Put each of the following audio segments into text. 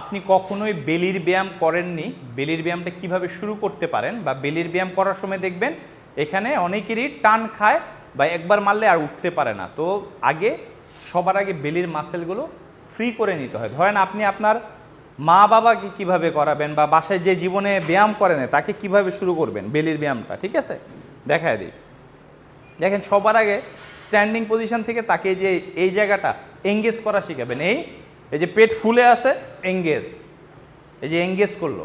আপনি কখনোই বেলির ব্যায়াম করেননি। বেলির ব্যায়ামটা কীভাবে শুরু করতে পারেন বা বেলির ব্যায়াম করার সময় দেখবেন এখানে অনেকেরই টান খায় বা একবার মারলে আর উঠতে পারে না। তো আগে, সবার আগে বেলির মাসেলগুলো ফ্রি করে নিতে হয়। ধরেন আপনি আপনার মা বাবাকে কীভাবে করাবেন বা বাসায় যে জীবনে ব্যায়াম করে না তাকে কীভাবে শুরু করবেন বেলির ব্যায়ামটা, ঠিক আছে? দেখায় দিই। দেখেন সবার আগে স্ট্যান্ডিং পজিশন থেকে তাকে যে এই জায়গাটা এঙ্গেজ করা শিখাবেন। এই এই যে পেট ফুলে আছে, এঙ্গেজ। এই যে এঙ্গেজ করল।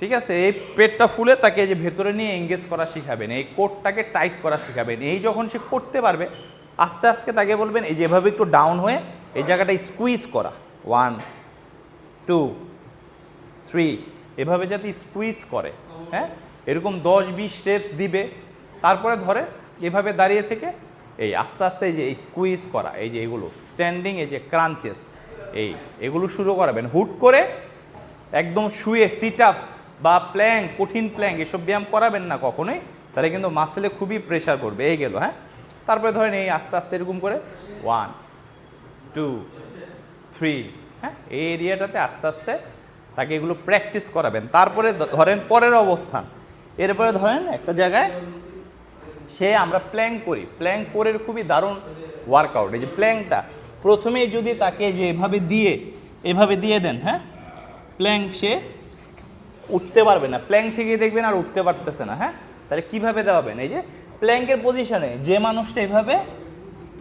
ঠিক আছে? এই পেটটা ফুলে তাকে যে ভেতরে নিয়ে এঙ্গেজ করা শিখাবেন, এই কোটটাকে টাইট করা শিখাবেন। এই যখন সে করতে পারবে, আস্তে আস্তে তাকে বলবেন, এই যে এভাবে একটু ডাউন হয়ে এই জায়গাটা স্কুইজ করা। ওয়ান, টু, থ্রি, এভাবে যাতে স্কুইজ করে হ্যাঁ? এরকম দশ, বিশ স্টেপস দিবে। তারপরে ধরে এভাবে দাঁড়িয়ে থেকে এই আস্তে আস্তে এই যে স্কুইজ করা, এই যে এগুলো স্ট্যান্ডিং এই যে ক্রাঞ্চেস এই, এগুলো শুরু করাবেন। হুট করে একদম শুয়ে সিট আপস বা প্ল্যাং কঠিন প্ল্যাং এসব ব্যায়াম করাবেন না কখনোই, তাহলে কিন্তু মাসেলে খুবই প্রেশার করবে এই গেল হ্যাঁ? তারপরে ধরেন এই আস্তে আস্তে এরকম করে ওয়ান টু থ্রি হ্যাঁ? এই এরিয়াটাতে আস্তে আস্তে তাকে এগুলো প্র্যাকটিস করাবেন। তারপরে ধরেন পরের অবস্থান। এরপরে ধরেন একটা জায়গায় সে আমরা প্ল্যাং করি। প্ল্যাং করে খুবই দারুণ ওয়ার্কআউট এই যে প্ল্যাংটা প্রথমেই যদি তাকে যে এভাবে দিয়ে এভাবে দিয়ে দেন হ্যাঁ? প্ল্যাং সে উঠতে পারবে না। প্ল্যাং থেকে দেখবেন আর উঠতে পারতেছে না হ্যাঁ? তাহলে কীভাবে দেওয়াবেন? এই যে প্ল্যাঙ্কের পজিশনে যে মানুষটা এভাবে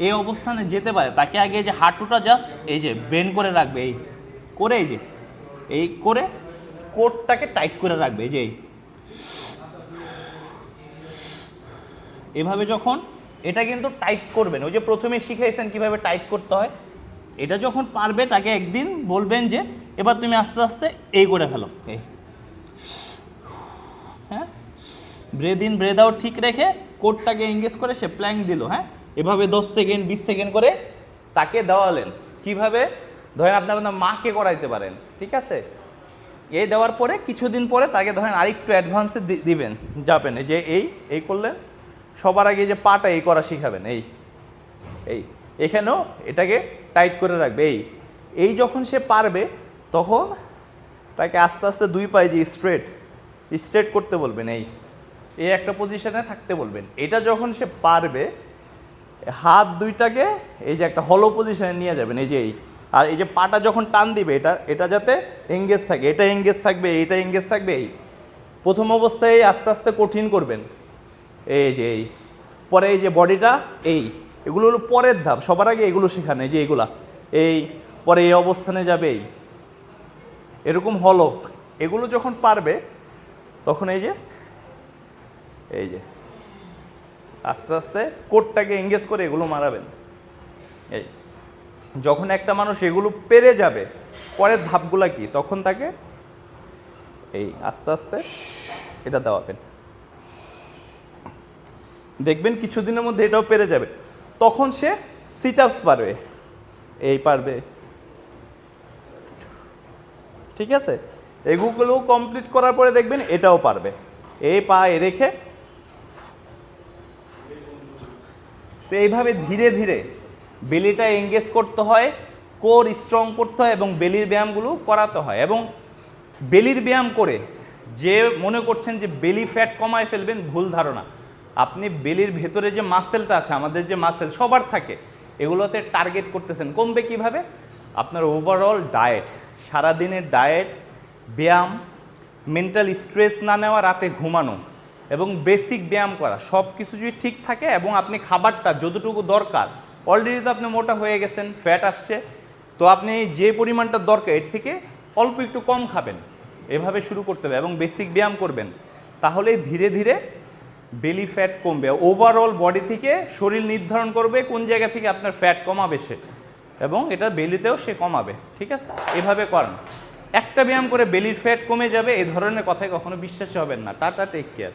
এই অবস্থানে যেতে পারে, তাকে আগে যে হাঁটুটা জাস্ট এই যে বেন্ড করে রাখবে, এই করে এই যে, এই করে কোটটাকে টাইট করে রাখবে, এই যে এই। এভাবে যখন এটা কিন্তু টাইপ করবেন, ওই যে প্রথমে শিখাইছেন কীভাবে টাইপ করতে হয়, এটা যখন পারবে তাকে একদিন বলবেন যে, এবার তুমি আস্তে আস্তে এই করে ফেলো। এই। হ্যাঁ? ব্রেদ ইন ব্রেদ আউট ঠিক রেখে কোডটাকে এঙ্গেজ করে সে প্ল্যাং দিল হ্যাঁ? এভাবে দশ সেকেন্ড, বিশ সেকেন্ড করে তাকে দেওয়ালেন। কীভাবে? ধরেন আপনার আপনার মাকে করাইতে পারেন, ঠিক আছে? এই দেওয়ার পরে কিছুদিন পরে তাকে ধরেন আরেকটু অ্যাডভান্সে দিবেন, যাবেন। এই যে এই এই করলেন সবার আগে যে পাটা এই করা শিখাবেন, এই এই, এখানেও এটাকে টাইট করে রাখবে, এই এই যখন সে পারবে, তখন তাকে আস্তে আস্তে দুই পায়ে যে স্ট্রেট স্ট্রেট করতে বলবেন, এই এই একটা পজিশনে থাকতে বলবেন, এটা যখন সে পারবে, হাত দুইটাকে এই যে একটা হলো পজিশনে নিয়ে যাবেন, এই যে, এই, আর এই যে পাটা যখন টান দিবে, এটা এটা যাতে এঙ্গেজ থাকে, এটা এঙ্গেজ থাকবে, এইটা এঙ্গেজ থাকবে, এই, প্রথম অবস্থায় আস্তে আস্তে কঠিন করবেন এই যে এই। পরে এই যে বডিটা, এই। এগুলো হলো পরের ধাপ। সবার আগে এগুলো শেখানো যে এগুলা। এই, পরে এই অবস্থানে যাবে এই। এরকম হলক এগুলো যখন পারবে, তখন এই যে এই যে। আস্তে আস্তে কোটটাকে এঙ্গেজ করে এগুলো মারাবেন। এই। যখন একটা মানুষ এগুলো পেরে যাবে, পরের ধাপগুলা কি? তখন তাকে এই আস্তে আস্তে এটা দেওয়াবেন। দেখবেন কিছুদিনের মধ্যে এটাও পেরে যাবে। তখন সে সিট আপস পারবে। এই পারবে। ঠিক আছে? এগুলো কমপ্লিট করার পরে দেখবেন এটাও পারবে। এই পা, এ রেখে তো এইভাবে ধীরে ধীরে বেলিটা এঙ্গেজ করতে হয় কোর স্ট্রং করতে হয় এবং বেলির ব্যায়ামগুলো করাতে হয় এবং বেলির ব্যায়াম করে যে মনে করছেন যে বেলি ফ্যাট কমায় ফেলবেন, ভুল ধারণা। আপনি বেলির ভেতরে যে মাসেলটা আছে, আমাদের যে মাসেল সবার থাকে, এগুলোতে টার্গেট করতেছেন। কমবে কীভাবে? আপনার ওভারঅল ডায়েট সারাদিনের ডায়েট ব্যায়াম মেন্টাল স্ট্রেস না নেওয়া, রাতে ঘুমানো এবং বেসিক ব্যায়াম করা সব কিছু যদি ঠিক থাকে এবং আপনি খাবারটা যতটুকু দরকার অলরেডি তো আপনি মোটা হয়ে গেছেন ফ্যাট আসছে, তো আপনি যে পরিমাণটা দরকার, এর থেকে অল্প একটু কম খাবেন। এভাবে শুরু করতে হবে এবং বেসিক ব্যায়াম করবেন। তাহলে ধীরে ধীরে বেলি ফ্যাট কমবে। ওভারঅল বডি থেকে শরীর নির্ধারণ করবে কোন জায়গা থেকে আপনার ফ্যাট কমাবে সে। এবং এটা বেলিতেও সে কমাবে, ঠিক আছে? এভাবে করেন। একটা ব্যায়াম করে বেলির ফ্যাট কমে যাবে এই ধরনের কথায় কখনো বিশ্বাসী হবেন না। Tata take care